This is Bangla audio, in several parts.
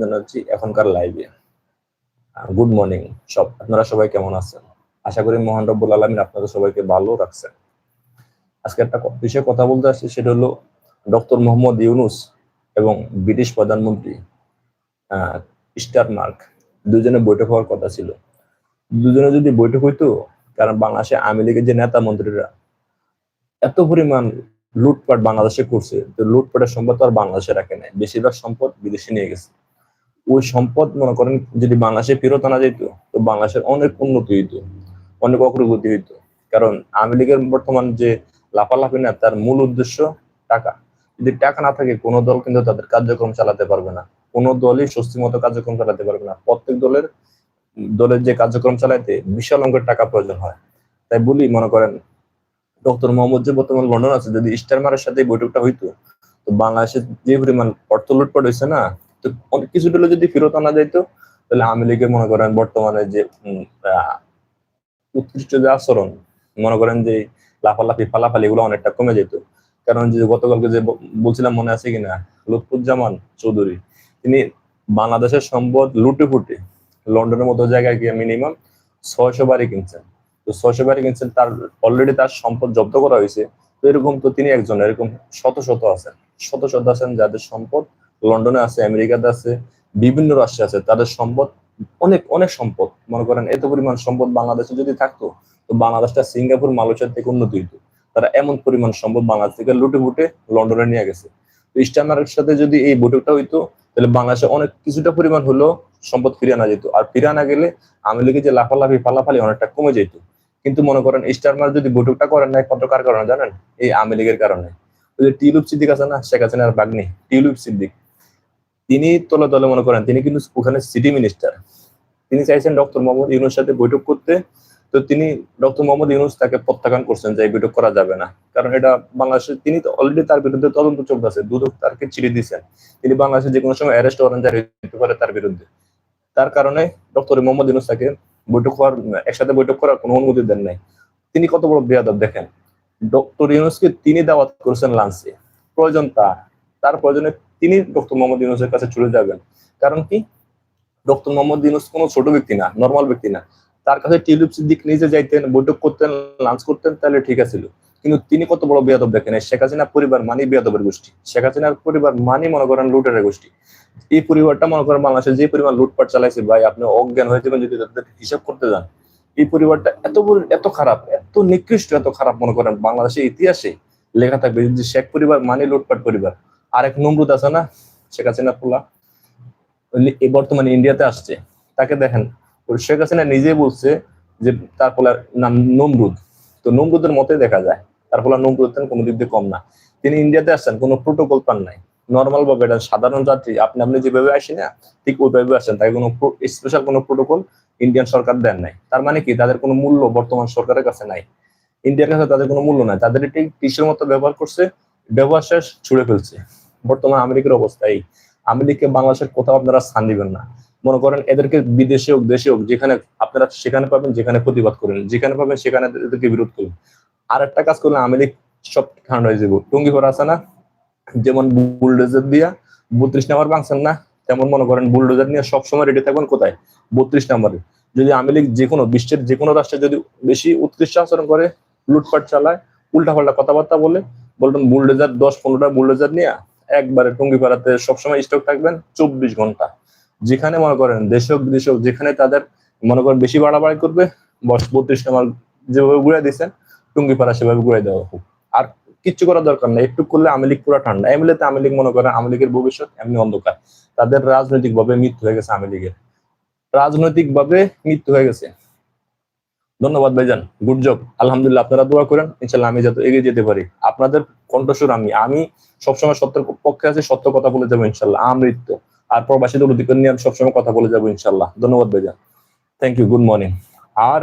জানাচ্ছি এখনকার লাইভে গুড মর্নিং সব, আপনারা সবাই কেমন আছেন? আশা করি মোহন রব্বুল আলমিন আপনাদের সবাইকে ভালো রাখছেন। আজকে একটা বিষয়ে কথা বলতে আসছি, সেটা হলো ডক্টর মোহাম্মদ ইউনুস এবং ব্রিটিশ প্রধানমন্ত্রী স্টার মার্ক, দুজনে বৈঠক হওয়ার কথা ছিল। দুজনে যদি বৈঠক হইতো, কারণ বাংলাদেশে আওয়ামী লীগের যে নেতা মন্ত্রীরা এত পরিমাণ লুটপাট বাংলাদেশে করছে, তো লুটপাটের সম্পদ তো আর বাংলাদেশে রাখে নাই। বেশিরভাগ সম্পদ বিদেশে নিয়ে গেছে। ওই সম্পদ মনে করেন যদি বাংলাদেশে ফেরত আনা যেত, তো বাংলাদেশের অনেক উন্নতি হইতো, অনেক অগ্রগতি হইতো। কারণ আওয়ামী লীগের বর্তমান যে লাফালাফি না, তার মূল উদ্দেশ্য টাকা। যদি টাকা না থাকে, কোনো দল কিন্তু তাদের কার্যক্রম চালাতে পারবে না। কোনো দলই স্বস্তি মতো কার্যক্রম চালাতে পারবে না। প্রত্যেক দলের দলের যে কার্যক্রম চালাইতে বিশাল অঙ্কের টাকা প্রয়োজন হয়। তাই বলি, মনে করেন, ডক্টর মোহাম্মদ যে বর্তমান লন্ডন আছে, যদি স্টারমারের সাথে বৈঠকটা হইতো, তো বাংলাদেশে যে পরিমাণ অর্থ লুটপাট হয়েছে না তো অনেক কিছু হলে যদি ফেরত আনা যাইতো, তাহলে আওয়ামী লীগের মনে করেন বর্তমানে যে উৎকৃষ্ট যে আচরণ, মনে করেন যে লাফালাফি, ফালাফালি এগুলো অনেকটা কমে যেত। কারণ যে গতকালকে যে বলছিলাম মনে আছে কিনা, লুৎফুজ্জামান চৌধুরী, তিনি বাংলাদেশের সম্পদ লুটে ফুটে লন্ডনের মতো জায়গায় গিয়ে মিনিমাম ছয়শো বাড়ি কিনছেন। তো ছয়শো বাড়ি কিনছেন, তার অলরেডি তার সম্পদ জব্দ করা হয়েছে। তো এরকম তো তিনি একজন, এরকম শত শত আছেন, শত শত আছেন যাদের সম্পদ লন্ডনে আছে, আমেরিকাতে আছে, বিভিন্ন রাষ্ট্রে আছে, তাদের সম্পদ অনেক অনেক সম্পদ। মনে করেন এত পরিমাণ সম্পদ বাংলাদেশে যদি থাকতো, তো বাংলাদেশটা সিঙ্গাপুর, মালয়েশিয়ার থেকে উন্নতি হইতো। তারা এমন পরিমাণ সম্পদ বাংলাদেশ থেকে লুটে ফুটে লন্ডনে নিয়ে গেছে। তো ইস্টার্নারের সাথে যদি এই বৈঠকটা হইতো, তাহলে বাংলাদেশে অনেক, কিছুটা পরিমাণ হলেও সম্পদ ফিরে আনা যেত। আর ফিরে আনা গেলে আওয়ামী লীগের যে লাফালাফি, ফালাফালি অনেকটা কমে যেত। কিন্তু মনে করেন স্টারমার যদি বৈঠকটা করেন নাই, কত কার কারণে জানেন? এই আওয়ামী লীগের কারণে। টিউলিপ সিদ্দিক আছে না, শেখ হাসিনার বাগ্নি, টিউলিপ সিদ্দিক। তিনি তলে তলে মনে করেন, তিনি কিন্তু ওখানে সিটি মিনিস্টার তিনি চাইছেন ডক্টর মোহাম্মদ ইউনুস সাথে বৈঠক করতে। তো তিনি ডক্টর মোহাম্মদ ইউনুস তাকে প্রত্যাখ্যান করছেন যে এই বৈঠক করা যাবে না। কারণ এটা বাংলাদেশে তিনি তো অলরেডি তার বিরুদ্ধে তদন্ত চলতেছে। দুদক তারকে চিঠি দিয়েছেন। তিনি বাংলাদেশে যে কোনো সময় অ্যারেস্ট ওয়ারেন্ট জারি হতে পারে তার বিরুদ্ধে। তার কারণে ডক্টর মোহাম্মদ ইউনুস তাকে বৈঠক হওয়ার, একসাথে বৈঠক করার কোনো অনুমতি দেন নাই। তিনি কত বড় বেয়াদব দেখেন। ডক্টর ইউনুসকে তিনি দাওয়াত করেছেন লাঞ্চে। প্রয়োজন তার। তার প্রয়োজনে তিনি ডক্টর মোহাম্মদ ইউনুসের কাছে চলে যাবেন। কারণ কি? ডক্টর মোহাম্মদ ইউনুস কোনো ছোট ব্যক্তি না নর্মাল ব্যক্তি না। তার কাছে টিউলিপ সিদ্দিক নিজে যাইতেন, বৈঠক করতেন লাঞ্চ করতেন, তাহলে ঠিক আছিল। কিন্তু তিনি কত বড় বেয়াদব দেখেন শেখ হাসিনা পরিবার মানি বেয়াদবের গোষ্ঠী। শেখ হাসিনার পরিবার মানি মনে করেন লুটের গোষ্ঠী। এই পরিবারটা মনে করেন বাংলাদেশে যে পরিমাণ লুটপাট চালাইছে, ভাই, আপনি অজ্ঞান হয়ে যাবেন যদি তাদের হিসাব করতে যান। এই পরিবারটা এত এত খারাপ, এত নিকৃষ্ট, এত খারাপ মনে করেন বাংলাদেশের ইতিহাসে। লেখা থাকবে যে শেখ পরিবার মানে লুটপাট পরিবার। আর এক নমরুদ আছে না, শেখ হাসিনা পোলা বর্তমানে ইন্ডিয়াতে আসছে। তাকে দেখেন শেখ হাসিনা নিজে বলছে যে তার পোলার নাম নমরুদ। তো নমরুদের মতে দেখা যায়। তার পোলা নমরুদ কোনো দিক দিয়ে কম না। তিনি ইন্ডিয়াতে আসছেন, কোনো প্রোটোকল পান নাই। নর্মাল ভাবে এটা সাধারণ যাত্রী, আপনি আপনি যেভাবে আসেন না, ঠিক ওইভাবে আসেন। তাই কোনো স্পেশাল কোনো প্রোটোকল ইন্ডিয়ান সরকার দেন নাই। তার মানে কি? তাদের কোনো মূল্য বর্তমান সরকারের কাছে নাই। ইন্ডিয়ার কাছে তাদের কোনো মূল্য নাই। তাদের এটি কৃষির মতো ব্যবহার করছে, ব্যবহার শেষ, ছুড়ে ফেলছে। বর্তমান আমেরিকার অবস্থা এই। আমেরিকা, বাংলাদেশের কোথাও আপনারা স্থান দিবেন না। মনে করেন এদেরকে বিদেশে হোক, দেশে হোক, যেখানে আপনারা সেখানে পাবেন, যেখানে প্রতিবাদ করেন। যেখানে পাবেন, সেখানে এদেরকে বিরোধ করুন। আর একটা কাজ করলে লীগ সব ঠান্ডা হয়ে যাব। টঙ্গি ভরা আছে না? যেমন বুলডোজার দিয়া বত্রিশ নাম্বার ভাঙছেন না? তেমন মনে করেন বুলডোজার নিয়ে সবসময় রেডি থাকবেন কোথায়? বত্রিশ নাম্বারে। যদি আওয়ামী লীগ যে কোনো, বিশ্বের যে কোনো রাষ্ট্রে যদি বেশি উৎকৃষ্ট আচরণ করে, লুটপাট চালায়, উল্টাপাল্টা কথাবার্তা বলে, বলবেন বুলডোজার দশ, পনেরোটা বুলডোজার নিয়ে একবারে টঙ্গি পাড়াতে সবসময় স্টক থাকবেন চব্বিশ ঘণ্টা। যেখানে মনে করেন দেশ হোক, বিদেশ যেখানে তাদের মনে করেন বেশি বাড়াবাড়ি করবে, বস বত্রিশ নাম্বার যেভাবে ঘুরে দিয়েছেন, টুঙ্গি পাড়া সেভাবে ঘুরে দেওয়া হোক। আর কিচ্ছু করার দরকার নেই, একটু করলে আওয়ামী লীগ পুরো ঠান্ডা। এমনিতে আওয়ামী মনে করেন আওয়ামী লীগের ভবিষ্যৎ, এমনি অন্ধকার। তাদের রাজনৈতিক ভাবে মৃত্যু হয়ে গেছে আওয়ামী লীগের। রাজনৈতিক ভাবে মৃত্যু হয়ে গেছে। ধন্যবাদ ভাইজান, গুড জব আলহামদুলিল্লাহ আপনারা দোয়া করেন, ইনশাল্লাহ আমি যাতে এগিয়ে যেতে পারি। আপনাদের কণ্ঠস্বর আমি আমি সবসময় সত্যের পক্ষে আছি, সত্য কথা বলে যাব ইনশাল্লাহ, আমৃত্য। আর প্রবাসীদের অধিকার নিয়ে আমি সবসময় কথা বলে যাব ইনশাল্লাহ। ধন্যবাদ ভাইজান। থ্যাংক ইউ গুড মর্নিং আর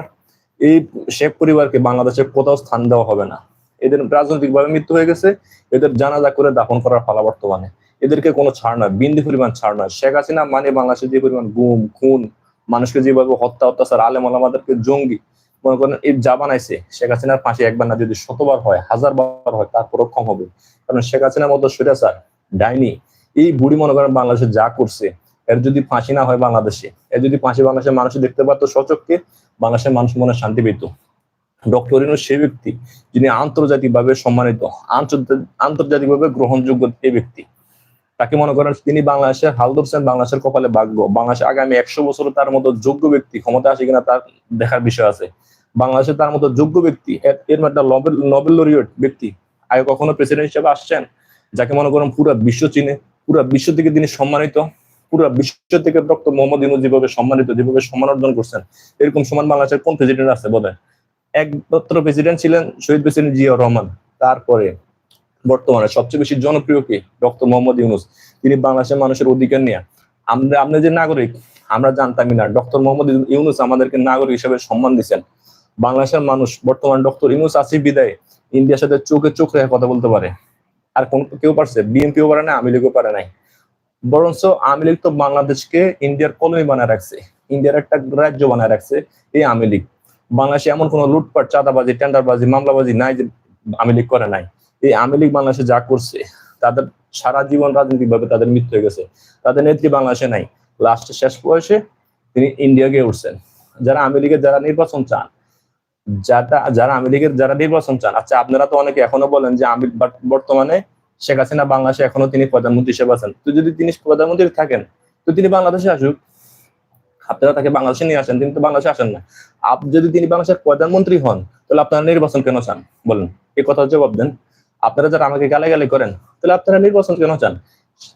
এই শেখ পরিবারকে বাংলাদেশে কোথাও স্থান দেওয়া হবে না। এদের রাজনৈতিক ভাবে মৃত্যু হয়ে গেছে, এদের জানাজা করে দাফন করার পালা বর্তমানে। এদেরকে কোনো ছাড় নয়, বিন্দু পরিমাণ ছাড় নয়। শেখ হাসিনা মানে বাংলাদেশে যে পরিমাণ গুম, খুন, মানুষকে যেভাবে হত্যা, অত্যাচার, আলেম আলামাদেরকে জঙ্গি মনে করেন এই যা বানাইছে, শেখ হাসিনার ফাঁসি একবার না যদি শতবার হয় হাজার বার হয় তারপরও কম হবে। কারণ শেখ হাসিনার মতো স্বৈরাচার, ডাইনি, এই বুড়ি মনে করেন বাংলাদেশে যা করছে, এর যদি ফাঁসি না হয় বাংলাদেশে, এর যদি ফাঁসি বাংলাদেশের মানুষ দেখতে পারতো সচককে বাংলাদেশের মানুষ মনে শান্তি পেত। ডক্টর ইনু সেই ব্যক্তি, যিনি আন্তর্জাতিকভাবে সম্মানিত, আন্তর্জা- আন্তর্জাতিকভাবে গ্রহণযোগ্য এই ব্যক্তি। তাকে মনে করেন তিনি বাংলাদেশের হাল ধরছেন, বাংলাদেশের কপালে ভাগ্য। বাংলাদেশে আগামী একশো বছর তার মতো যোগ্য ব্যক্তি ক্ষমতা আসে কিনা, তার দেখার বিষয় আছে। বাংলাদেশে তার মতো যোগ্য ব্যক্তি, এর- একটা নোবেল লরিয়েট ব্যক্তি, আগে কখনো প্রেসিডেন্ট হিসেবে আসছেন, যাকে মনে করেন পুরো বিশ্ব চিনে, পুরো বিশ্ব থেকে তিনি সম্মানিত, পুরো বিশ্ব থেকে ডক্টর মোহাম্মদ ইউনুস যেভাবে সম্মানিত, যেভাবে সম্মান অর্জন করছেন, এরকম সম্মান বাংলাদেশের কোন প্রেসিডেন্ট আছে বলে একমাত্র প্রেসিডেন্ট ছিলেন শহীদ প্রেসিডেন্ট জিয়াউর রহমান, তারপরে বর্তমানে সবচেয়ে বেশি জনপ্রিয় কে? ডক্টর মোহাম্মদ ইউনুস, তিনি বাংলাদেশের মানুষের অধিকার নিয়ে। আমরা আমরা যে নাগরিক, আমরা জানতামই না ডক্টর মোহাম্মদ ইউনুস আমাদেরকে নাগরিক হিসেবে সম্মান দিচ্ছেন। বাংলাদেশের মানুষ, বর্তমান ডক্টর ইউনুস আসি বিদায়, ইন্ডিয়ার সাথে চোখে চোখ রেখে কথা বলতে পারে। আর কোন কেউ পারছে? বিএনপিও পারে না আওয়ামী লীগও পারে নাই। বরঞ্চ আওয়ামী লীগ তো বাংলাদেশকে ইন্ডিয়ার কলমি বানায় রাখছে। ইন্ডিয়ার একটা রাজ্য বানায় রাখছে এই আওয়ামী লীগ। বাংলাদেশে এমন কোনো লুটপাট, চাঁদাবাজি, টেন্ডারবাজি, মামলাবাজি নাই যে আওয়ামী লীগ করে নাই। এই আওয়ামী লীগ বাংলাদেশে যা করছে, তাদের সারা জীবন রাজনৈতিক ভাবে তাদের মৃত্যু হয়ে গেছে। তাদের নেত্রী বাংলাদেশে নাই। লাস্টে শেষ বয়সে তিনি ইন্ডিয়া গিয়ে উঠছেন। যারা আওয়ামী লীগের যারা নির্বাচন চান যারা যারা আওয়ামী লীগের যারা নির্বাচন চান আচ্ছা আপনারা তো অনেকে এখনও বলেন যে আমি বর্তমানে শেখ হাসিনা বাংলাদেশে এখনও তিনি প্রধানমন্ত্রী হিসেবে আছেন। তো যদি তিনি প্রধানমন্ত্রী থাকেন, তো তিনি বাংলাদেশে আসুক। আপনারা তাকে বাংলাদেশে নিয়ে আসেন, তিনি তো বাংলাদেশে আসেন না। আপ, যদি তিনি বাংলাদেশের প্রধানমন্ত্রী হন, তাহলে আপনারা নির্বাচন কেন চান? বলেন এই কথা জবাব দেন। আপনারা যারা আমাকে গালাগালি করেন, তাহলে আপনারা নির্বাচন কেন চান?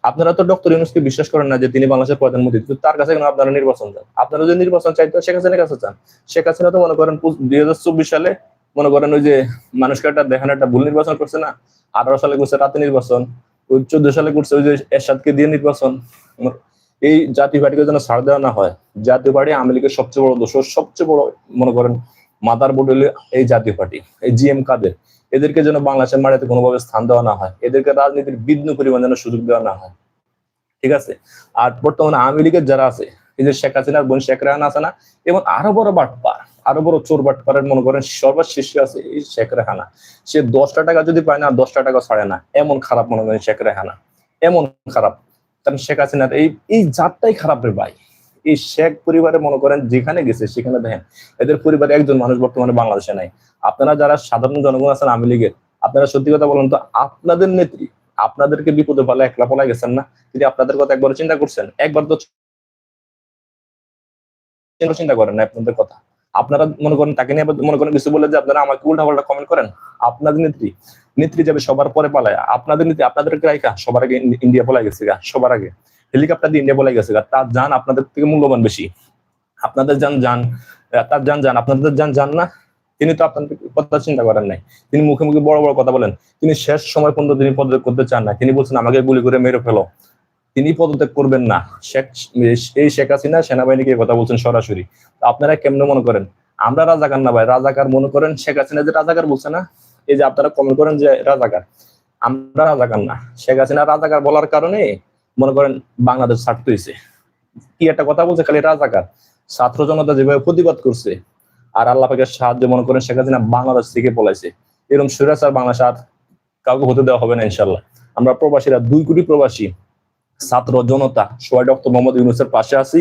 আপনারা তো ডক্টর ইউনুসকে বিশ্বাস করেন না যে তিনি বাংলাদেশের প্রধানমন্ত্রী তো তার কাছে কেন আপনারা নির্বাচন চান। আপনারা যদি নির্বাচন চাইতো শেখ হাসিনার কাছে চান। শেখ হাসিনা তো মনে করেন দুই হাজার চব্বিশ সালে মনে করেন ওই যে মানুষকে একটা দেখানো একটা ভুল নির্বাচন করছে না? আঠারো সালে করছে রাতে নির্বাচন, ওই চোদ্দ সালে করছে ওই যে এরশাদকে দিয়ে নির্বাচন। এই জাতীয় পার্টিকে যেন ছাড় দেওয়া না হয়, জাতীয় পার্টি আওয়ামী লীগের সবচেয়ে বড় দোষ সবচেয়ে বড় মনে করেন মাদার বোর্ড এই জাতীয় পার্টি, এই জিএম কাদের। এদেরকে যেন বাংলাদেশের মাটিতে কোনোভাবে স্থান দেওয়া না হয়, এদেরকে রাজনীতির বিঘ্ন পরিমাণ যেন সুযোগ দেওয়া না হয়। ঠিক আছে? আর বর্তমানে আওয়ামী লীগের যারা আছে যে শেখ হাসিনার বোন শেখ রেহানা আছে না, এবং আরও বড় বাটপার, আরও বড় চোর বাটপারের মনে করেন সর্বশীর্ষে আছে এই শেখ রেহানা। সে দশটা টাকা যদি পায় না, দশটা টাকা ছাড়ে না, এমন খারাপ মনে করেন শেখ রেহানা। এমন খারাপ। কারণ শেখ হাসিনার এই এই জাতটাই খারাপ রে ভাই। এই শেখ পরিবারে মনে করেন যেখানে গেছে, সেখানে দেখেন এদের পরিবারে একজন মানুষ বর্তমানে বাংলাদেশে নাই। আপনারা যারা সাধারণ জনগণ আছেন, আওয়ামী লীগের, আপনারা সত্যি কথা বলেন তো, আপনাদের নেত্রী, আপনাদেরকে বিপদে পালা একলা পলাই গেছেন না? যদি আপনাদের কথা একবার চিন্তা করছেন, একবার তো চিন্তা করেন না আপনাদের কথা। আপনারা মনে করেন, তাকে নিয়ে মনে করেন কিছু বলে যে আপনারা আমাকে উল্টা পাল্টা কমেন্ট করেন? আপনাদের নেত্রী নেত্রী যাবে সবার পরে পালায়। আপনাদের নেত্রী, আপনাদের রাইকা সবার আগে ইন্ডিয়া পলাই গেছে সবার আগে। হেলিকপ্টার দিয়ে ইন্ডিয়া বলে গেছে তার যান আপনাদের থেকে মূল্যবান বেশি। আপনাদের যান যান তার যান যান, আপনাদের যান যান না, তিনি তো আপনাদের কথা চিন্তা করেন নাই। তিনি মুখে মুখে বড় বড় কথা বলেন। তিনি শেষ সময় পর্যন্ত তিনি পদত্যাগ করতে চান না। তিনি বলছেন, আমাকে গুলি করে মেরে ফেলো। তিনি পদত্যাগ করবেন না। শেখ, এই শেখ হাসিনা সেনাবাহিনীকে কথা বলছেন সরাসরি। আপনারা কেমনে মনে করেন? আমরা রাজাকার না ভাই, রাজাকার মনে করেন, শেখ হাসিনা যে রাজাকার বলছে না? এই যে আপনারা কমেন্ট করেন যে রাজাকার। আমরা রাজাকার না। শেখ হাসিনা রাজাকার বলার কারণে মনে করেন বাংলাদেশ ছাড়তে হয়েছে কি একটা কথা বলছে, খালি রাজাকার। ছাত্র জনতা যেভাবে প্রতিবাদ করছে, আর আল্লাহ পাকের সাহায্য মনে করেন শেখ হাসিনা বাংলাদেশ থেকে পলাইছে। এরকম সুরাচার বাংলাদেশ আর কাউকে হতে দেওয়া হবে না ইনশাল্লাহ আমরা প্রবাসীরা, দুই কোটি প্রবাসী, ছাত্র জনতা, সবাই ডক্টর মোহাম্মদ ইউনুসের পাশে আছি,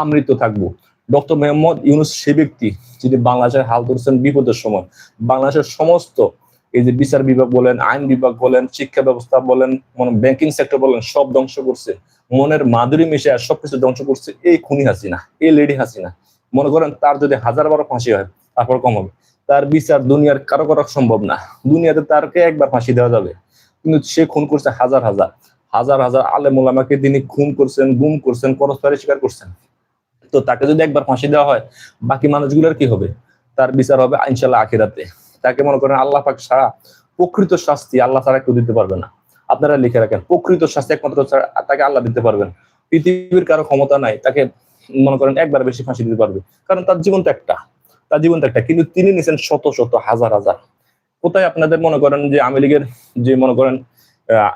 আমৃত থাকব। ডক্টর মোহাম্মদ ইউনুস সে ব্যক্তি যিনি বাংলাদেশের হাল ধরছেন বিপদের সময়। বাংলাদেশের সমস্ত এই যে বিচার বিভাগ বলেন, আইন বিভাগ বলেন, শিক্ষা ব্যবস্থা বলেন ব্যাংকিং সেক্টর বলেন, সব ধ্বংস করছে। মনের মাধুরী মিশে আর সবকিছু ধ্বংস করছে এই খুনি হাসিনা, এই লেডি হাসিনা। মনে করেন তার যদি হাজার বারো ফাঁসি হয়, তারপর কম হবে। তার বিচার দুনিয়ার কারও করা সম্ভব না। দুনিয়াতে তারকে একবার ফাঁসি দেওয়া যাবে। কিন্তু সে খুন করছে হাজার হাজার। হাজার হাজার আলেম ওলামাকে তিনি খুন করছেন, গুম করছেন পরস্পরে স্বীকার করছেন। তো তাকে যদি একবার ফাঁসি দেওয়া হয়, বাকি মানুষগুলোর কি হবে? তার বিচার হবে ইনশাল্লাহ আখিরাতে। তাকে মনে করেন আল্লাহ পাক ছাড়া প্রকৃত শাস্তি আল্লাহ ছাড়া কেউ দিতে পারবে না। আপনারা লিখে রাখেন, প্রকৃত শাস্তি একমাত্র তাকে আল্লাহ দিতে পারবেন পৃথিবীর কারও ক্ষমতা নাই, তাকে মনে করেন একবার বেশি ফাঁসি দিতে পারবে। কারণ তার জীবন তো একটা, তার জীবন তো একটা, কিন্তু তিনি নিছেন শত শত হাজার হাজার। কোথায় আপনাদের মনে করেন যে আওয়ামী লীগের যে মনে করেন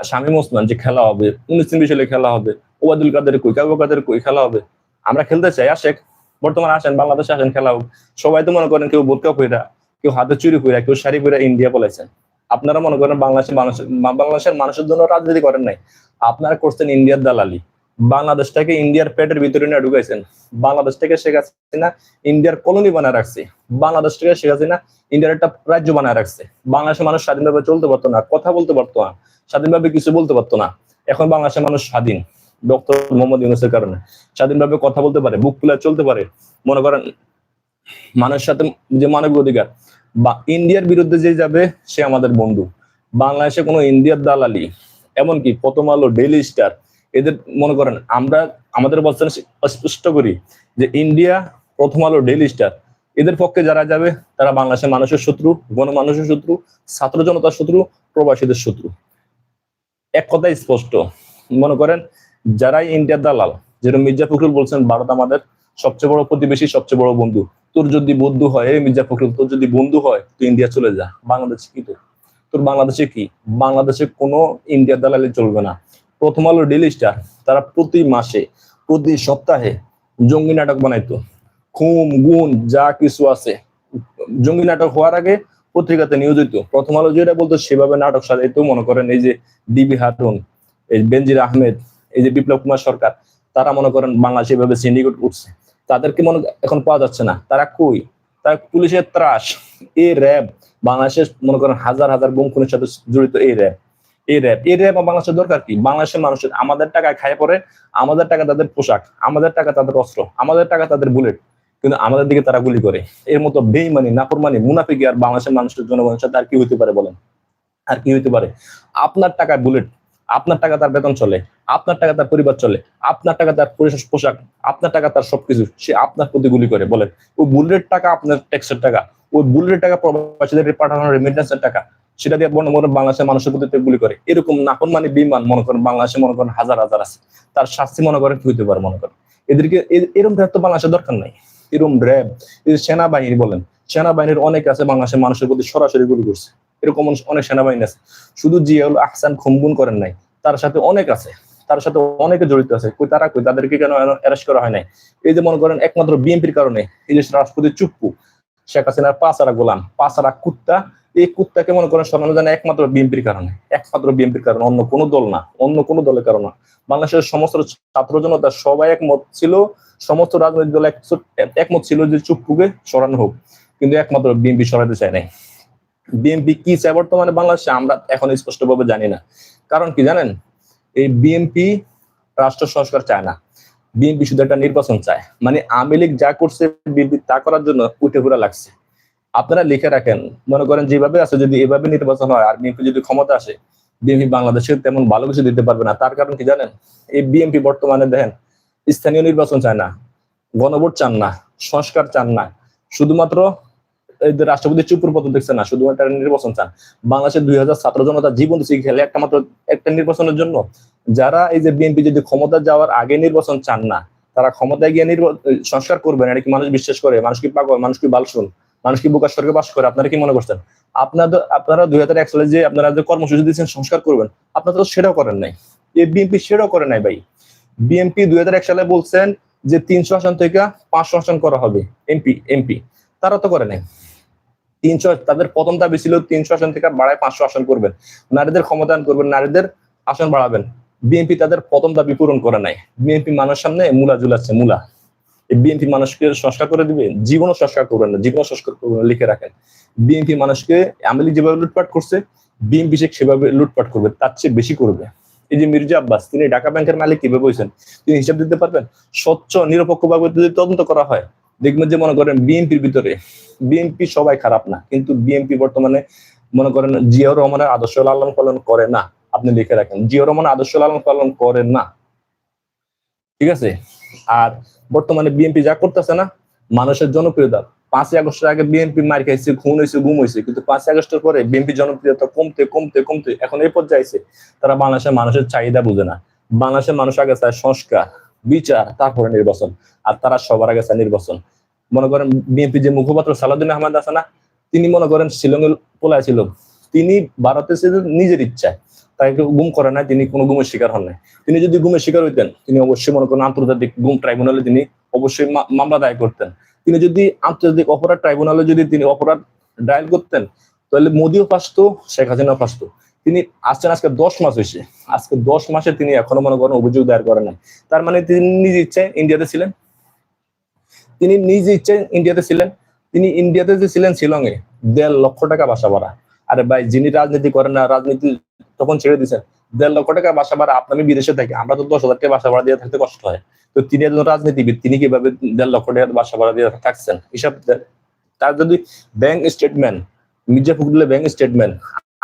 শামীম ওসমান যে খেলা হবে, উনিশ বিশালে খেলা হবে, ওবায়দুল কাদের কই কাবু কাদের কই, খেলা হবে। আমরা খেলতে চাই, আসেক, বর্তমানে আসেন, বাংলাদেশে আসেন, খেলা হোক। সবাই তো মনে করেন কেউ বোরকা পইরা কেউ হাতে চুরি করে কেউ শাড়ি পইরা ইন্ডিয়া পলাইছেন। আপনারা মনে করেন বাংলাদেশের মানুষ বাংলাদেশের মানুষের জন্য রাজনীতি করেন নাই। আপনারা করছেন ইন্ডিয়ার দালালি। বাংলাদেশটাকে ইন্ডিয়ার পেটের ভিতরে নিয়ে ঢুকাইছেন। বাংলাদেশটাকে শেখ হাসিনা ইন্ডিয়ার কলোনি বানায় রাখছে। বাংলাদেশটাকে শেখ হাসিনা ইন্ডিয়ার একটা রাজ্য বানায় রাখছে। বাংলাদেশের মানুষ স্বাধীনভাবে চলতে পারতো না, কথা বলতে পারতো না, স্বাধীনভাবে কিছু বলতে পারতো না। এখন বাংলাদেশের মানুষ স্বাধীন, ডক্টর মোহাম্মদ ইউনুসের কারণে। স্বাধীনভাবে কথা বলতে পারে, বুক খুলে চলতে পারে। মনে করেন মানুষের সাথে যে মানবিক অধিকার বা ইন্ডিয়ার বিরুদ্ধে যে যাবে, সে আমাদের বন্ধু। বাংলাদেশে কোনো ইন্ডিয়ার দালালি, এমনকি প্রথম আলো, ডেইলি স্টার, এদের মনে করেন, আমরা আমাদের বলছেন স্পষ্ট করি যে ইন্ডিয়া প্রথম আলো, ডেইলি স্টার। এদের পক্ষে যারা যাবে, তারা বাংলাদেশের মানুষের শত্রু, গণমানুষের শত্রু, ছাত্র জনতার শত্রু, প্রবাসীদের শত্রু। এক কথাই স্পষ্ট। মনে করেন, যারাই ইন্ডিয়ার দালাল, যেরকম মির্জা ফখরুল বলছেন, ভারত আমাদের সবচেয়ে বড় প্রতিবেশী, সবচেয়ে বড় বন্ধু। তোর যদি বন্ধু হয় মির্জা ফখরুল, তোর যদি বন্ধু হয়, তুই ইন্ডিয়া চলে যা। বাংলাদেশে কি তোর? তোর বাংলাদেশে কি? বাংলাদেশে কোনো ইন্ডিয়ার দালালি চলবে না। প্রথম আলো ডেলি স্টার তারা প্রতি মাসে, প্রতি সপ্তাহে জঙ্গি নাটক বানাইতো। খুম গুণ, যা কিছু আছে। জঙ্গি নাটক হওয়ার আগে পত্রিকাতে নিউজ হইতো। প্রথম আলো যেটা বলতো, সেভাবে নাটক সাজাইতো। মনে করেন এই যে ডিবি হাটুন এই বেনজির আহমেদ, এই যে বিপ্লব কুমার সরকার, তারা মনে করেন বাংলাদেশ এভাবে সিন্ডিকেট উঠছে তাদেরকে মনে এখন পাওয়া যাচ্ছে না। তারা কই? তারা পুলিশের ত্রাস। এই র্যাব বাংলাদেশের মনে করেন হাজার হাজার গুম খুনের সাথে জড়িত এই র্যাব। এই র্যাব। এই র্যাব বাংলাদেশের দরকার কি? বাংলাদেশের মানুষের আমাদের টাকায় খায় পরে আমাদের টাকা তাদের পোশাক, আমাদের টাকা তাদের অস্ত্র, আমাদের টাকা তাদের বুলেট, কিন্তু আমাদের দিকে তারা গুলি করে। এর মতো বেইমানি, নাফরমানি, মুনাফিকি আর বাংলাদেশের মানুষের জনগণের সাথে আর কি হইতে পারে বলেন? আর কি হইতে পারে? আপনার টাকায় বুলেট আপনার টাকা তার বেতন চলে, আপনার টাকা তার পরিবার চলে, আপনার টাকা তার পোশাক, আপনার টাকা তার সবকিছু, সে আপনার প্রতি গুলি করে, বলেন। ওই বুলেট টাকা আপনার ট্যাক্সের টাকা, ওই বুলেটের টাকা প্রবাসীদের পাঠানোর রেমিটেন্সের টাকা, সেটা দিয়ে মনে করেন বাংলাদেশের মানুষের প্রতি গুলি করে। এরকম নাপন মানে বিমান মনে করেন, বাংলাদেশে মনে করেন হাজার হাজার আছে। তার শাস্তি মনে করেন কি হইতে পারে মনে করেন? এদেরকে এরকম তো বাংলাদেশের দরকার নাই। এরকম র্যাব সেনাবাহিনী বলেন, সেনাবাহিনীর অনেক আছে বাংলাদেশের মানুষের প্রতি সরাসরি গুলি করছে। এরকম অনেক সেনাবাহিনী আছে। শুধু জিয়াউল আহসান খুমগুন করেন নাই, তার সাথে অনেক আছে। তার সাথে অনেকে জড়িত আছে। কই তারা কই? তাদেরকে কেন অ্যারেস্ট করা হয় নাই? এই যে মনে করেন একমাত্র বিএনপির কারণে এই যে রাষ্ট্রপতি চুপ্পু, শেখ হাসিনার পাঁচারা গোলাম, পাঁচারা কুত্তা, এই কুত্তাকে মনে করেন সরানো যায় না একমাত্র বিএনপির কারণে। একমাত্র বিএনপির কারণে, অন্য কোনো দল না, অন্য কোনো দলের কারণে বাংলাদেশের সমস্ত ছাত্র জনতা সবাই একমত ছিল, সমস্ত রাজনৈতিক দল এক- একমত ছিল যে চুপ্পুকে সরানো হোক। কিন্তু একমাত্র বিএনপি সরাতে চায় নাই। বিএনপি কি চায় বর্তমানে বাংলাদেশে, আমরা এখন স্পষ্টভাবে জানি না। কারণ কি জানেন? এই বিএনপি রাষ্ট্র সংস্কার চায় না। বিএনপি শুধু একটা নির্বাচন চায়। মানে আওয়ামী লীগ যা করছে বিএনপি তা করার জন্য উঠে ঘুরা লাগছে। আপনারা লিখে রাখেন, মনে করেন যেভাবে আছে, যদি এভাবে নির্বাচন হয় আর বিএনপি যদি ক্ষমতা আসে বিএনপি বাংলাদেশে তেমন ভালো কিছু দিতে পারবে না। তার কারণ কি জানেন? এই বিএনপি বর্তমানে দেখেন, স্থানীয় নির্বাচন চায় না, গণভোট চান না, সংস্কার চান না। শুধুমাত্র রাষ্ট্রপতি চুপুর পদ দেখছে না শুধুমাত্র একটা নির্বাচন চান। বাংলাদেশের দুই হাজার ছাত্র জনতা জীবন খেলে একটা মাত্র একটা নির্বাচনের জন্য? যারা এই যে বিএনপি যদি ক্ষমতা যাওয়ার আগে নির্বাচন চান না, তারা ক্ষমতায় গিয়ে সংস্কার করবেন, এটা কি মানুষ বিশ্বাস করে? মানুষ কি পাগল? মানুষ কি বালশুন মানুষ কি বুকা স্বর্গে বাস করে? আপনারা কি মনে করছেন? আপনাদের আপনারা দুই হাজার এক সালে যে আপনারা যে কর্মসূচি দিচ্ছেন সংস্কার করবেন, আপনারা তো সেটাও করেন নাই। এই বিএনপি সেটাও করে নাই ভাই। বিএনপি দুই হাজার এক সালে বলছেন যে তিনশো আসন থেকে পাঁচশো আসন করা হবে, এমপি এমপি। তারা তো করে নাই। তিনশো, তাদের প্রথম দাবি ছিল তিনশো আসন থেকে বাড়ায় পাঁচশো আসন করবেন। নারীদের ক্ষমতায়ন করবেন, নারীদের আসন বাড়াবেন। বিএনপি তাদের প্রথম দাবি পূরণ করে নাই। বিএনপি মানুষ সামনে মূলা ঝুলাচ্ছে, মুলা। বিএনপি মানুষকে সংস্কার করে দিবে জীবনও সংস্কার করবেন না, জীবনও সংস্কার লিখে রাখেন। বিএনপি মানুষকে আমেলি যেভাবে লুটপাট করছে, বিএনপি সেভাবে লুটপাট করবে, তার চেয়ে বেশি করবে। এই যে মির্জা আব্বাস, তিনি ঢাকা ব্যাংকের মালিক কীভাবে হয়েছেন? তিনি হিসাব দিতে পারবেন? স্বচ্ছ, নিরপেক্ষভাবে যদি তদন্ত করা হয় দেখবেন যে মনে করেন বিএনপির ভিতরে বিএনপি সবাই খারাপ না, কিন্তু বিএনপি বর্তমানে মনে করেন জিয়াউর রহমানের আদর্শ লালন পালন করে না। আপনি লিখে রাখেন জিয়াউর রহমান আদর্শ লালন পালন করে না। ঠিক আছে? আর বর্তমানে বিএনপি যা করতেছে না, মানুষের জনপ্রিয়তা। পাঁচই আগস্টের আগে বিএনপি মার খাইছে, খুন হয়েছে গুম হয়েছে কিন্তু পাঁচই আগস্টের পরে বিএনপি জনপ্রিয়তা কমতে কমতে কমতে এখন এই পর্যায়ে তারা বাংলাদেশের মানুষের চাহিদা বুঝে না। বাংলাদেশের মানুষ আগে চায় সংস্কার। বিচার, তারপরে নির্বাচন। আর তারা সবার আগে চায় নির্বাচন। মনে করেন বিএনপি যে মুখপাত্র সালাউদ্দিন আহমেদ আছে না, তিনি মনে করেন শিলংয়ে পোলায় ছিল। তিনি ভারতে নিজের ইচ্ছায় তাকে গুম করে নাই, তিনি কোনো গুমের শিকার হন নাই। তিনি যদি গুমের শিকার হইতেন, তিনি অবশ্যই মনে করেন আন্তর্জাতিক গুম ট্রাইব্যুনালে তিনি অবশ্যই মামলা দায়ের করতেন। তিনি যদি আন্তর্জাতিক অপরাধ ট্রাইব্যুনালে যদি তিনি অপরাধ ডায়াল করতেন, তাহলে মোদিও ফাঁসতো, শেখ হাসিনাও ফাঁসতো। তিনি আসছেন আজকে দশ মাস হয়েছে আজকে দশ মাসে তিনি এখনও মনে করেন অভিযোগ দায়ের করেন নাই। তার মানে তিনি নিজ ইচ্ছায় ইন্ডিয়াতে ছিলেন। তিনি নিজ ইচ্ছায় ইন্ডিয়াতে ছিলেন। তিনি ইন্ডিয়াতে যে ছিলেন শিলংয়ে, দেড় লক্ষ টাকা বাসা ভাড়া। আরে ভাই, যিনি রাজনীতি করেন না, রাজনীতি তখন ছেড়ে দিচ্ছেন দেড় লক্ষ টাকা বাসা ভাড়া, আপনি আমি বিদেশে থাকি, আমরা তো দশ হাজার টাকা বাসা ভাড়া দিয়ে থাকতে কষ্ট হয়। তো তিনি একজন রাজনীতিবিদ, তিনি কীভাবে দেড় লক্ষ টাকা বাসা ভাড়া দিয়ে থাকছেন? হিসাব তার যদি ব্যাংক স্টেটমেন্ট মির্জা ফখরুলের ব্যাংক স্টেটমেন্ট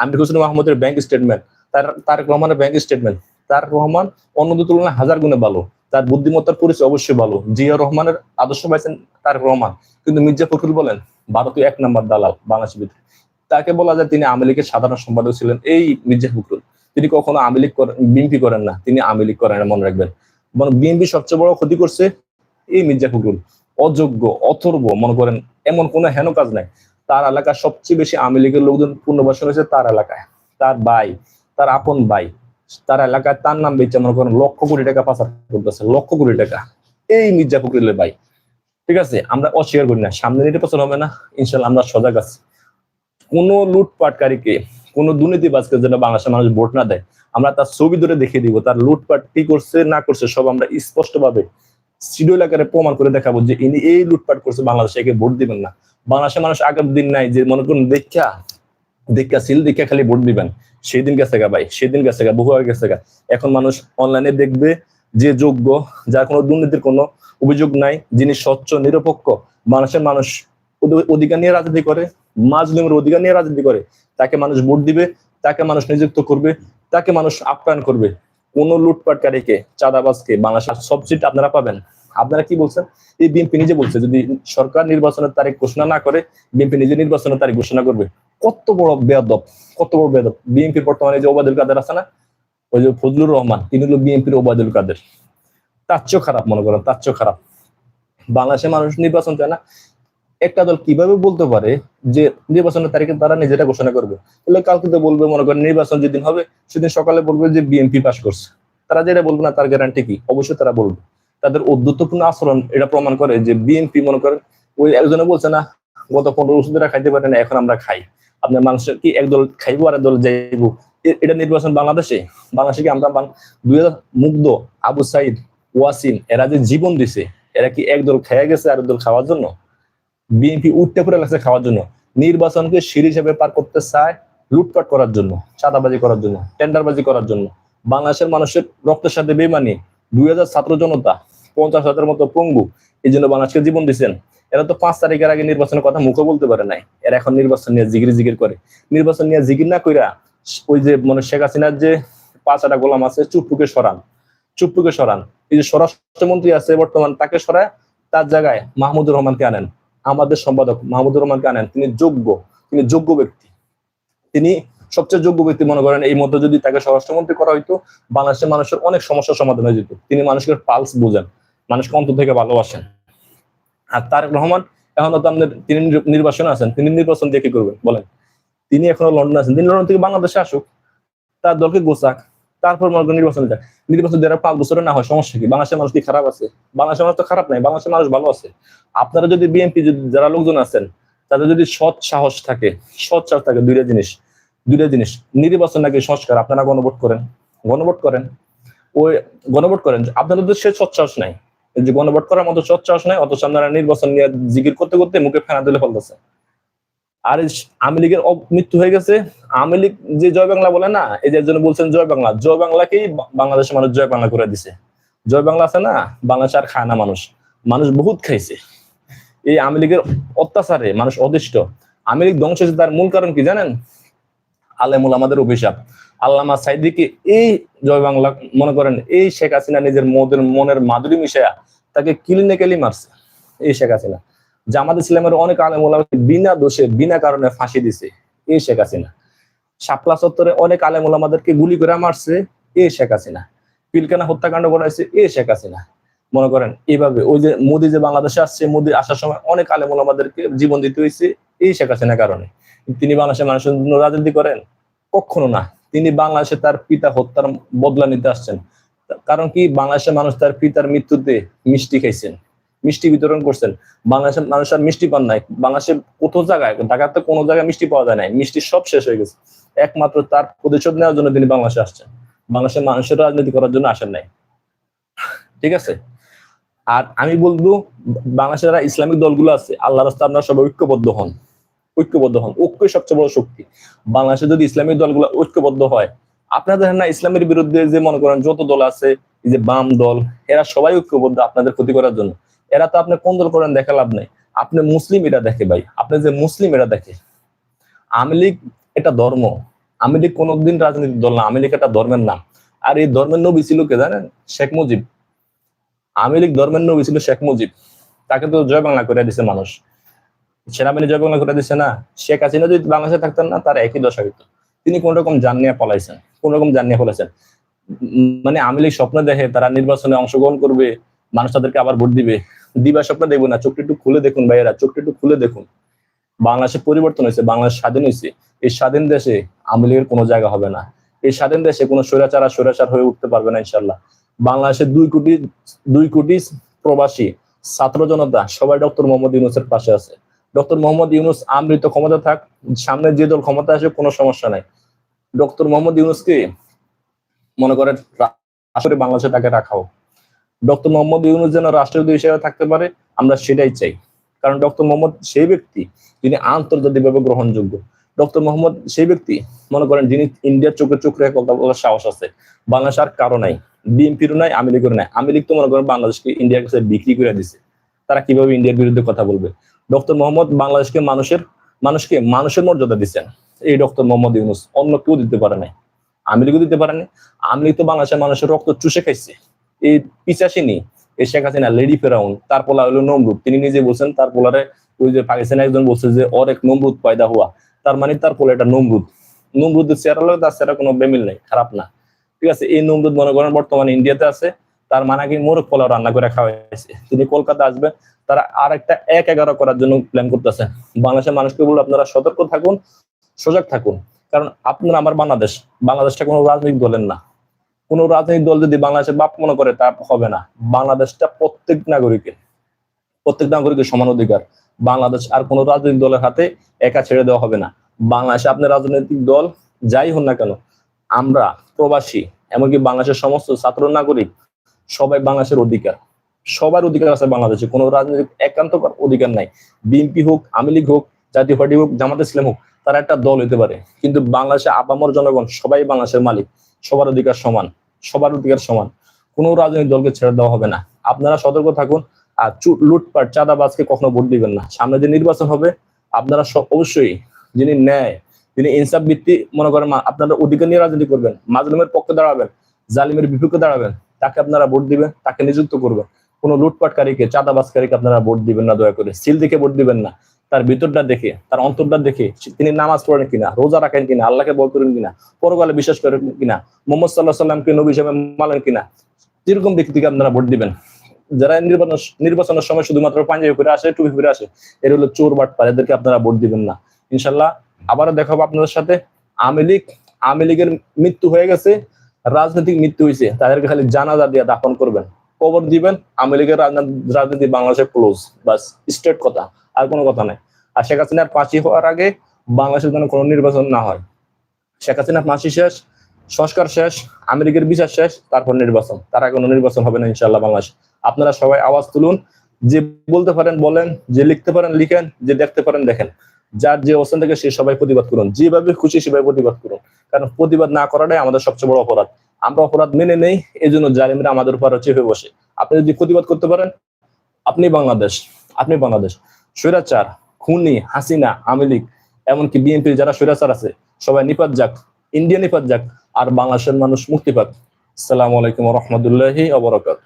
আমির হোসেন মাহমুদের ব্যাংক স্টেটমেন্ট তার, তারেক রহমানের ব্যাংক স্টেটমেন্ট তারেক রহমান অন্যদের তুলনায় হাজার গুণে ভালো, তার বুদ্ধিমত্তার পরিচয় অবশ্যই ভালো জিয়া রহমানের আদর্শ পাইছেন তারেক রহমান। কিন্তু মির্জা ফখরুল বলেন ভারতীয় এক নম্বর দালাল বাংলাদেশের ভিতরে। তাকে বলা যায় তিনি আওয়ামী লীগের সাধারণ সম্পাদক ছিলেন এই মির্জা ফখরুল। তিনি কখনো আওয়ামী লীগ করেন, বিএনপি করেন না, তিনি আওয়ামী লীগ করেন মনে রাখবেন। মানে বিএনপি সবচেয়ে বড় ক্ষতি করছে এই মির্জা ফখরুল। অযোগ্য, অথর্ব, মনে করেন, এমন কোনো হেন কাজ নাই। তার এলাকার সবচেয়ে বেশি আওয়ামী লীগের লোকজন পুনর্বাসন হয়েছে তার এলাকায়। তার ভাই, তার আপন ভাই, তার এলাকায় তার নাম বেচে মনে করেন, লক্ষ কোটি টাকা পাচার করতেছে, লক্ষ কোটি টাকা। এই মির্জা ফখরুলের ভাই। ঠিক আছে? আমরা অস্বীকার করি না। সামনে নির্বাচন হবে না। ইনশাল্লাহ আমরা সজাগ আছি। কোন লুটপাটকারীকে, কোন দুর্নীতিবাজকে যেন বাংলাদেশের মানুষ ভোট না দেয়, আমরা তার ছবি ধরে দেখিয়ে দিব, তার লুটপাট কি করছে, না করছে, সব আমরা স্পষ্ট ভাবে আকারে প্রমাণ করে দেখাবো যে ইনি এই লুটপাট করছে, বাংলাদেশে একে ভোট দিবেন না। বাংলাদেশের মানুষ আগের দিন নাই, যে মনে করুন দেখা দেখা সিল দেখা খালি ভোট দিবেন। সেই দিন গেছে গা ভাই, সেদিন গেছে গা বহু আগে গেছে গা। এখন মানুষ অনলাইনে দেখবে যে যোগ্য, যার কোনো দুর্নীতির কোনো অভিযোগ নাই, যিনি স্বচ্ছ, নিরপেক্ষ, বাংলাদেশের মানুষ অধিকার নিয়ে রাজনীতি করে, মাজলুমের অধিকার নিয়ে রাজনীতি করে, তাকে মানুষ ভোট দিবে, তাকে মানুষ নিযুক্ত করবে, তাকে মানুষ আপ্যায়ন করবে। কোন লুটপাটকারীকে, চাঁদাবাজকে বাংলাদেশের সব সিট আপনারা পাবেন। আপনারা কি বলছেন? এই বিএনপি নিজে বলছে, যদি সরকার নির্বাচনের তারিখ ঘোষণা না করে, বিএনপি নিজে নির্বাচনের তারিখ ঘোষণা করবে। কত বড় বেয়াদব, কত বড় বেয়াদব। বিএনপির বর্তমানে যে ওবায়দুল কাদের আছে না, ওই যে ফজলুর রহমান, তিনি হলো বিএনপির ওবায়দুল কাদের। তার চেয়েও খারাপ, মনে করেন, তার চেয়েও খারাপ। বাংলাদেশের মানুষ নির্বাচন চায় না। একটা দল কীভাবে বলতে পারে যে নির্বাচনের তারিখে তারা নিজেরা ঘোষণা করবে? তাহলে কালকে তো বলবে, মনে করেন, নির্বাচন যেদিন হবে, সেদিন সকালে বলবে যে বিএনপি পাস করছে। তারা যেটা বলবে না, তার গ্যারান্টি কি? অবশ্যই তারা বলবে। তাদের অদ্যুতপূর্ণ আচরণ এটা প্রমাণ করে যে বিএনপি মনে করেন ওই একজনে বলছে, না, গত পনেরো বছর খাইতে পারে না, এখন আমরা খাই। আপনার মানুষের কি একদল খাইবো আর দল যাইবো? এটা নির্বাচন বাংলাদেশে। বাংলাদেশে কি আমরা দুই হাজার মুগ্ধ আবু সাইদ, ওয়াসিম, এরা যে জীবন দিছে, এরা কি একদল খেয়ে গেছে আর দল খাওয়ার জন্য? বিএনপি উঠতে পড়ে লাগছে খাওয়ার জন্য। নির্বাচনকে সিঁড়ি হিসেবে পার করতে চায় লুটপাট করার জন্য, চাঁদাবাজি করার জন্য, টেন্ডারবাজি করার জন্য। বাংলাদেশের মানুষের রক্তের সাথে বেমানি দুই হাজার ছাত্র জনতা পঞ্চাশ হাজার মতো পঙ্গু। এই জন্য বাংলাদেশকে জীবন দিচ্ছেন এরা তো পাঁচ তারিখের আগে নির্বাচনের কথা মুখে বলতে পারে নাই। এরা এখন নির্বাচন নিয়ে জিগির জিগির করে। নির্বাচন নিয়ে জিগির না কইরা ওই যে মানে শেখ হাসিনার যে পাঁচ আটা গোলাম আছে, চুপটুকে সরান। চুপটুকে সরান। এই যে স্বরাষ্ট্রমন্ত্রী আছে বর্তমান, তাকে সরায়, তার জায়গায় মাহমুদুর রহমানকে আনেন। আমাদের সম্পাদক মাহমুদুর রহমানকে আনেন। তিনি যোগ্য তিনি যোগ্য ব্যক্তি। তিনি সবচেয়ে যোগ্য ব্যক্তি মনে করেন, এই মধ্যে যদি তাকে স্বরাষ্ট্রমন্ত্রী করা হইতো, বাংলাদেশের মানুষের অনেক সমস্যার সমাধান হয়ে যেত। তিনি মানুষকে পালস বোঝেন। মানুষকে অন্তর থেকে ভালোবাসেন। আর তারেক রহমান এখন তো আমাদের তিনি নির- নির্বাচনে আছেন, তিনি নির্বাচন দিয়ে কি করবেন বলেন? তিনি এখনও লন্ডন আছেন, তিনি লন্ডন থেকে বাংলাদেশে আসুক, তার দলকে গোছাক, তারপর মনে নির্বাচন যাক। নির্বাচন দেওয়ার পাঁচ বছরে না হয়, সমস্যা কি? বাংলাদেশের মানুষ কি খারাপ আছে? বাংলাদেশের মানুষ তো খারাপ নাই, বাংলাদেশের মানুষ ভালো আছে। আপনারা যদি বিএনপি যারা লোকজন আছেন, তাদের যদি সৎ সাহস থাকে, সৎ সাহস থাকে, দুইটা জিনিস দুইটা জিনিস। নির্বাচন নাকি সংস্কার, আপনারা গণভোট করেন গণভোট করেন। ওই গণভোট করেন, আপনাদের তো সে সৎ সাহস নাই। যে গণভোট করার মতো সৎ সাহস নাই, অথচ আপনারা নির্বাচন নিয়ে জিকির করতে করতে মুখে ফেনা দিলে ফেলতেছে। আর আওয়ামী লীগের মৃত্যু হয়ে গেছে। আওয়ামী লীগ যে জয় বাংলা বলে না, এই যে বলছেন জয় বাংলা, জয় বাংলাকেই বাংলাদেশের মানুষ জয় বাংলা করে দিছে। জয় বাংলা আছে না, বাংলাদেশ আর খায় না মানুষ। মানুষ বহুত খাইছে। এই আওয়ামী লীগের অত্যাচারে মানুষ অদিষ্ট আওয়ামী লীগ ধ্বংস তার মূল কারণ কি জানেন? আলেমুল আমাদের অভিশাপ। আল্লামা সাইদিকে এই জয় বাংলা মনে করেন, এই শেখ হাসিনা নিজের মদের, মনের মাধুরী মিশায়া তাকে ক্লিনিক্যালি মারছে, এই শেখ হাসিনা। জামাত ইসলামের অনেক আলেমুল বিনা দোষে, বিনা কারণে ফাঁসি দিছে, এই শেখ হাসিনা। শাপলা চত্বরে অনেক আলেমুল আমাদেরকে গুলি করে মারছে, এই শেখ হাসিনা। পিলকানা হত্যাকাণ্ড করাইছে এই শেখ হাসিনা। মনে করেন, এইভাবে ওই যে মোদি যে বাংলাদেশে আসছে, মোদি আসার সময় অনেক আলেমুল আমাদেরকে জীবন দিতে হয়েছে এই শেখ হাসিনার কারণে। তিনি বাংলাদেশের মানুষের জন্য রাজনীতি করেন? কখনো না। তিনি বাংলাদেশে তার পিতা হত্যার বদলা নিতে আসছেন। কারণ কি? বাংলাদেশের মানুষ তার পিতার মৃত্যুতে মিষ্টি খাইছেন, মিষ্টি বিতরণ করছেন। বাংলাদেশের মানুষ আর মিষ্টি পান নাই। বাংলাদেশের কোথাও জায়গায়, ঢাকাতে কোনো জায়গায় মিষ্টি পাওয়া যায় নাই। মিষ্টি সব শেষ হয়ে গেছে। একমাত্র তার প্রতিশোধ নেওয়ার জন্য তিনি বাংলাদেশে আসছেন। বাংলাদেশের মানুষের রাজনীতি করার জন্য আসেন নাই। ঠিক আছে? আর আমি বলব, বাংলাদেশের ইসলামিক দলগুলো আছে আল্লাহ রাস্তা আপনারা সবাই ঐক্যবদ্ধ হন। ঐক্যবদ্ধ হন। ঐক্যই সবচেয়ে বড় শক্তি। বাংলাদেশে যদি ইসলামিক দলগুলো ঐক্যবদ্ধ হয় আপনারা দেখেন না ইসলামের বিরুদ্ধে যে মনে করেন যত দল আছে যে বাম দল, এরা সবাই ঐক্যবদ্ধ আপনাদের ক্ষতি করার জন্য। এরা তো আপনি কোন দল করেন দেখা লাভ নাই। আপনি মুসলিম এরা দেখে ভাই। আপনি যে মুসলিম এরা দেখে। আওয়ামী লীগ এটা ধর্ম। আওয়ামী লীগ কোনোদিন রাজনৈতিক দল না। আওয়ামী লীগ একটা ধর্মের নাম। আর এই ধর্মের নবী ছিল কে জানেন? শেখ মুজিব। আওয়ামী লীগ ধর্মের নবী ছিল শেখ মুজিব। তাকে তো জয় বাংলা করে দিছে মানুষ। সেনাবাহিনী জয় বাংলা করে দিছে না, শেখ হাসিনা যদি বাংলাদেশে থাকতেন না, তার একই দশা হইতো। তিনি কোন রকম জান নিয়ে পলাইছেন, কোন রকম জান নিয়ে পলাইছেন। মানে আওয়ামী লীগ স্বপ্ন দেখে তারা নির্বাচনে অংশগ্রহণ করবে, মানুষ তাদেরকে আবার ভোট দিবে। দিবা স্বপ্ন দেখব না, চোখটা একটু খুলে দেখুন ভাইয়েরা, চোখটা একটু খুলে দেখুন। বাংলাদেশে পরিবর্তন হয়েছে, বাংলাদেশ স্বাধীন হয়েছে। এই স্বাধীন দেশে আওয়ামী লীগের কোনো জায়গা হবে না। এই স্বাধীন দেশে কোনো স্বৈরাচার আর স্বৈরাচার হয়ে উঠতে পারবে না ইনশাল্লাহ বাংলাদেশে দুই কোটি দুই কোটি প্রবাসী, ছাত্র জনতা, সবাই ডক্টর মোহাম্মদ ইউনুসের পাশে আছে। ডক্টর মোহাম্মদ ইউনুস আমৃত ক্ষমতা থাক, সামনে যে দল ক্ষমতা আসে কোনো সমস্যা নাই। ডক্টর মোহাম্মদ ইউনুসকে মনে করেন আসলে বাংলাদেশে তাকে রাখাও। ডক্টর মোহাম্মদ ইউনুস যেন রাষ্ট্রপতি হিসেবে থাকতে পারে, আমরা সেটাই চাই। কারণ ডক্টর মোহাম্মদ সেই ব্যক্তি যিনি আন্তর্জাতিকভাবে গ্রহণযোগ্য। ডক্টর মোহাম্মদ সেই ব্যক্তি, মনে করেন যিনি ইন্ডিয়ার চোখে চোখ রেখে কথা বলার সাহস আছে। বাংলাদেশ আর কারও নাই। বিএনপিরও নাই, আওয়ামী লীগের নাই। আওয়ামী লীগ তো মনে করেন বাংলাদেশকে ইন্ডিয়ার কাছে বিক্রি করে দিছে। তারা কীভাবে ইন্ডিয়ার বিরুদ্ধে কথা বলবে? ডক্টর মোহাম্মদ বাংলাদেশকে মানুষের, মানুষকে মানুষের মর্যাদা দিচ্ছেন। এই ডক্টর মোহাম্মদ ইউনুস অন্য কেউ দিতে পারে নাই। লীগও দিতে পারে নাই। আওয়ামী তো বাংলাদেশের মানুষের রক্ত চুষে খাইছে। এই পিচাসিনী এই শেখ হাসিনা, লেডি ফেরাউন, তার পোলা হলো নমরুদ। তিনি নিজে বলছেন, তার পোলারে ওই যে পাকিস্তানে একজন বলছে যে ওর এক নমরুদ পয়দা হওয়া তার মানে তার পোলা এটা নমরুদ। নমরুদের চেহারা তার চেহারা কোনো বেমিল নেই, খারাপ না। ঠিক আছে, এই নমরুদ মনে করেন বর্তমানে ইন্ডিয়াতে আছে। তার মানে কি মোরগ পোলাও রান্না করে খাওয়া হয়েছে তিনি কলকাতা আসবেন তারা আর একটা এক এগারো করার জন্য প্ল্যান করতেছে। বাংলাদেশের মানুষকে বলব, আপনারা সতর্ক থাকুন, সজাগ থাকুন। কারণ আপনার আমার বাংলাদেশ, বাংলাদেশটা কোনো রাজনৈতিক দলের না। কোনো রাজনৈতিক দল যদি বাংলাদেশের বাপ মনে করে, তা হবে না। বাংলাদেশটা প্রত্যেক নাগরিকের প্রত্যেক নাগরিকের সমান অধিকার। বাংলাদেশ আর কোনো রাজনৈতিক দলের হাতে একা ছেড়ে দেওয়া হবে না। বাংলাদেশে আপনার রাজনৈতিক দল, যাই হন না কেন, আমরা প্রবাসী, এমনকি বাংলাদেশের সমস্ত ছাত্র নাগরিক সবাই বাংলাদেশের অধিকার। সবার অধিকার আছে বাংলাদেশে। কোনো রাজনৈতিক একান্ত অধিকার নাই। বিএনপি হোক, আওয়ামী লীগ হোক, জাতীয় পার্টি হোক, জামাত ইসলাম হোক, তারা একটা দল হতে পারে। কিন্তু বাংলাদেশে আপামর জনগণ সবাই বাংলাদেশের মালিক। সবার অধিকার সমান। সবার অধিকার সমান। কোনো রাজনৈতিক দলকে ছেড়ে দেওয়া হবে না। আপনারা সতর্ক থাকুন আর লুটপাট, চাঁদাবাজকে কখনো ভোট দিবেন না। সামনে যে নির্বাচন হবে, আপনারা অবশ্যই যিনি ন্যায়, যিনি ইনসাফ ভিত্তি মনে করেন আপনারা অধিকার নিয়ে রাজনীতি করবেন, মাজলুমের পক্ষে দাঁড়াবেন, জালিমের বিপক্ষে দাঁড়াবেন। তাকে আপনারা ভোট দিবেন, তাকে নিযুক্ত করবেন। কোনো লুটপাটকারীকে, চাঁদাবাজকারীকে আপনারা ভোট দিবেন না, দয়া করে। সিল দেখে ভোট দিবেন না। তার ভিতরটা দেখে, তার অন্তরটা দেখে, তিনি নামাজ পড়েন কিনা, রোজা রাখেন কিনা, আল্লাহকে বল করেন কিনা, পরকালে বিশ্বাস করেন কিনা, মোহাম্মদ সাল্লাহ সাল্লামকে নবী হিসেবে মানেন কিনা, যেরকম ব্যক্তিকে আপনারা ভোট দিবেন। যারা নির্বাচন, নির্বাচনের সময় শুধুমাত্র পাঞ্জাবি করে আসে, টুপি করে আসে, এর হলো চোর বাটপার, এদেরকে আপনারা ভোট দিবেন না। ইনশাল্লাহ আবারও দেখা হবে আপনাদের সাথে। আওয়ামী লীগ, আওয়ামী লীগের মৃত্যু হয়ে গেছে। রাজনৈতিক মৃত্যু হয়েছে তাদেরকে খালি জানাজা দিয়ে দাফন করবেন। কবর দিবেন, আওয়ামী লীগের রাজনীতি বাংলাদেশে ক্লোজ বাস স্ট্রেট কথা, আর কোনো কথা নাই। আর শেখ হাসিনার ফাঁসি হওয়ার আগে বাংলাদেশের জন্য কোনো নির্বাচন না হয়। শেখ হাসিনার ফাঁসি শেষ, সংস্কার শেষ আমেরিকার বিচার শেষ, তারপর নির্বাচন। তার আগে কোনো নির্বাচন হবে না ইনশাল্লাহ বাংলাদেশ। আপনারা সবাই আওয়াজ তুলুন, যে বলতে পারেন বলেন, যে লিখতে পারেন লিখেন, যে দেখতে পারেন দেখেন। যার যে অবস্থান থেকে সে সবাই প্রতিবাদ করুন। যেভাবে খুশি সেভাবে প্রতিবাদ করুন। কারণ প্রতিবাদ না করাটাই আমাদের সবচেয়ে বড় অপরাধ। আমরা অপরাধ মেনে নেই এই জন্য জালিমরা আমাদের উপর চেপে বসে। আপনি যদি প্রতিবাদ করতে পারেন, আপনি বাংলাদেশ আপনি বাংলাদেশ। স্বৈরাচার, খুনি, হাসিনা, আওয়ামী লীগ, এমনকি বিএনপির যারা স্বৈরাচার আছে, সবাই নিপাত যাক, ইন্ডিয়া নিপাত যাক, আর বাংলাদেশের মানুষ মুক্তি পাক। আসসালামু আলাইকুম রহমতুল্লাহি অবরাকাত